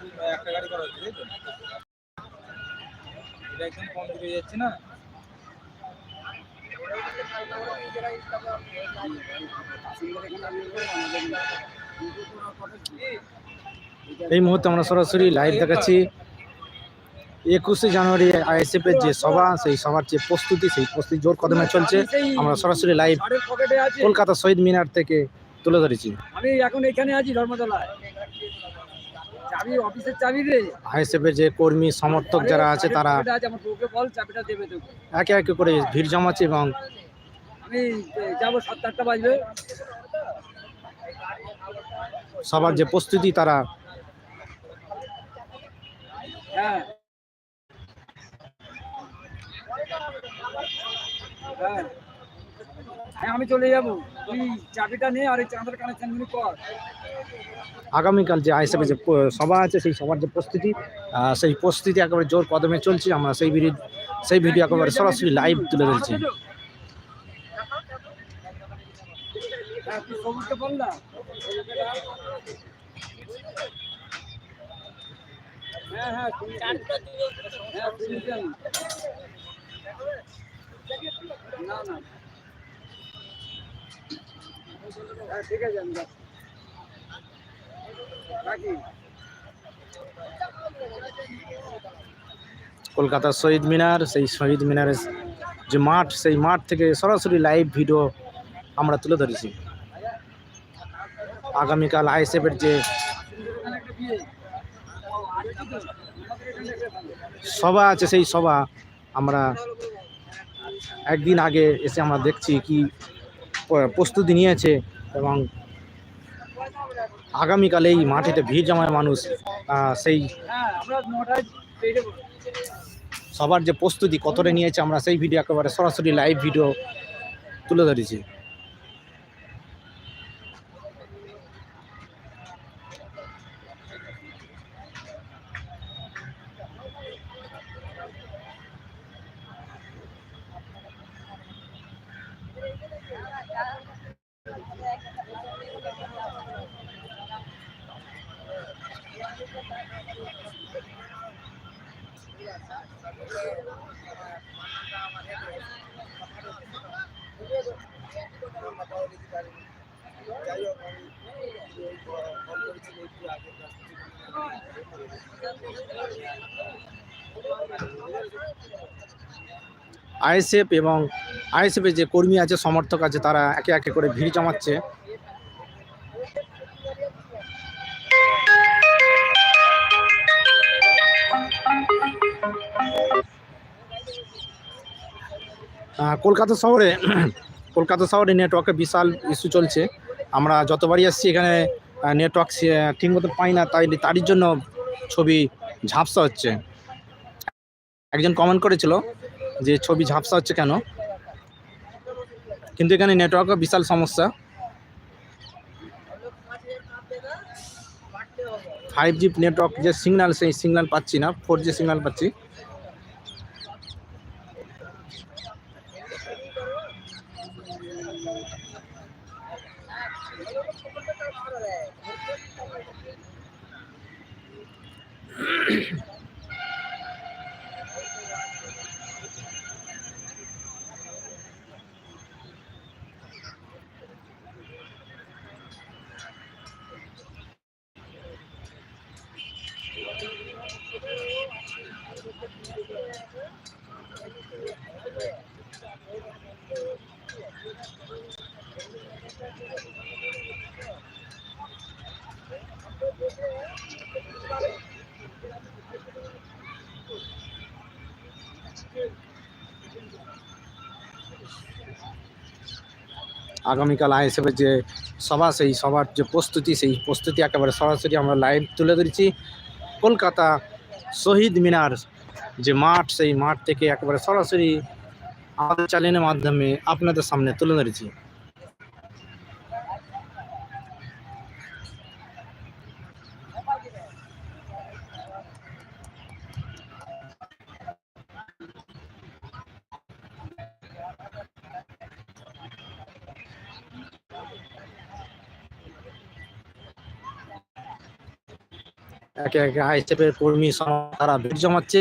মিলে একটা গাড়ি করা হচ্ছে তাই তো? এটা একদম কমপ্লিট হয়ে যাচ্ছে না? এই মুহূর্তে আমরা সরাসরি লাইভ দেখাচ্ছি। একুশে জানুয়ারি আইএসএফ এর যে সভা সেই সভার যে প্রস্তুতি সেই প্রস্তুতি জোর কদমে চলছে। আমরা সরাসরি লাইভ কলকাতা শহীদ মিনার থেকে তুলে ধরেছি। আমি এখন এখানে আছি ধর্মতলায়। আইএসএফ এর যে কর্মী সমর্থক যারা আছে তারা একে একে করে ভিড় জমাচ্ছে এবং আমি যাব সাতটা বাজবে। সবার যে প্রস্তুতি তারা হ্যাঁ। হ্যাঁ। হ্যাঁ আমি চলে যাব। তুই চাবিটা নে আর এই চাঁদের কর। আগামীকাল যে আইএসএফ যে সভা আছে সেই সবার যে প্রস্তুতি সেই প্রস্তুতি একেবারে জোর কদমে চলছে। আমরা সেই ভিডিও সেই ভিডিও একেবারে সরাসরি লাইভ তুলে ধরেছি। হ্যাঁ হ্যাঁ হ্যাঁ হ্যাঁ। না না। আমি কলকাতার শহীদ মিনার, সেই শহীদ মিনারের যে মাঠ, সেই মাঠ থেকে সরাসরি লাইভ ভিডিও আমরা তুলে ধরেছি। আগামীকাল আইএসএফ এর যে। সভা আছে, সেই সভা আমরা একদিন আগে এসে আমরা দেখছি কি প্রস্তুতি নিয়েছে। এবং আগামীকাল এই মাঠেতে ভিড় জমায় মানুষ সেই সবার যে প্রস্তুতি কতটা নিয়েছে আমরা সেই ভিডিও একেবারে সরাসরি লাইভ ভিডিও তুলে ধরেছি। আইএসএফ এবং আইএসএফ এর যে কর্মী আছে, সমর্থক আছে, তারা একে একে করে ভিড় জমাচ্ছে। কলকাতা শহরে কলকাতা শহরে নেটওয়ার্কের বিশাল ইস্যু চলছে। আমরা যতবারই আসছি এখানে নেটওয়ার্ক ঠিক মতো পাই না, তাই তারই জন্য ছবি ঝাপসা হচ্ছে। একজন কমেন্ট করেছিল যে ছবি ঝাপসা হচ্ছে কেন? কিন্তু এখানে নেটওয়ার্কের বিশাল সমস্যা। ফাইভ জি নেটওয়ার্ক যে সিগন্যাল সেই সিগন্যাল পাচ্ছি না ফোর জি সিগন্যাল পাচ্ছি। Mm-hmm. আগামীকাল আইএসএফের যে সভা, সেই সভার যে প্রস্তুতি, সেই প্রস্তুতি একেবারে সরাসরি আমরা লাইভ তুলে ধরেছি। কলকাতা শহীদ মিনার যে মাঠ, সেই মাঠ থেকে একেবারে সরাসরি আমাদের চ্যানেলের মাধ্যমে আপনাদের সামনে তুলে ধরেছি। একে একে আইএসএফের কর্মী তারা ভিড় জমাচ্ছে।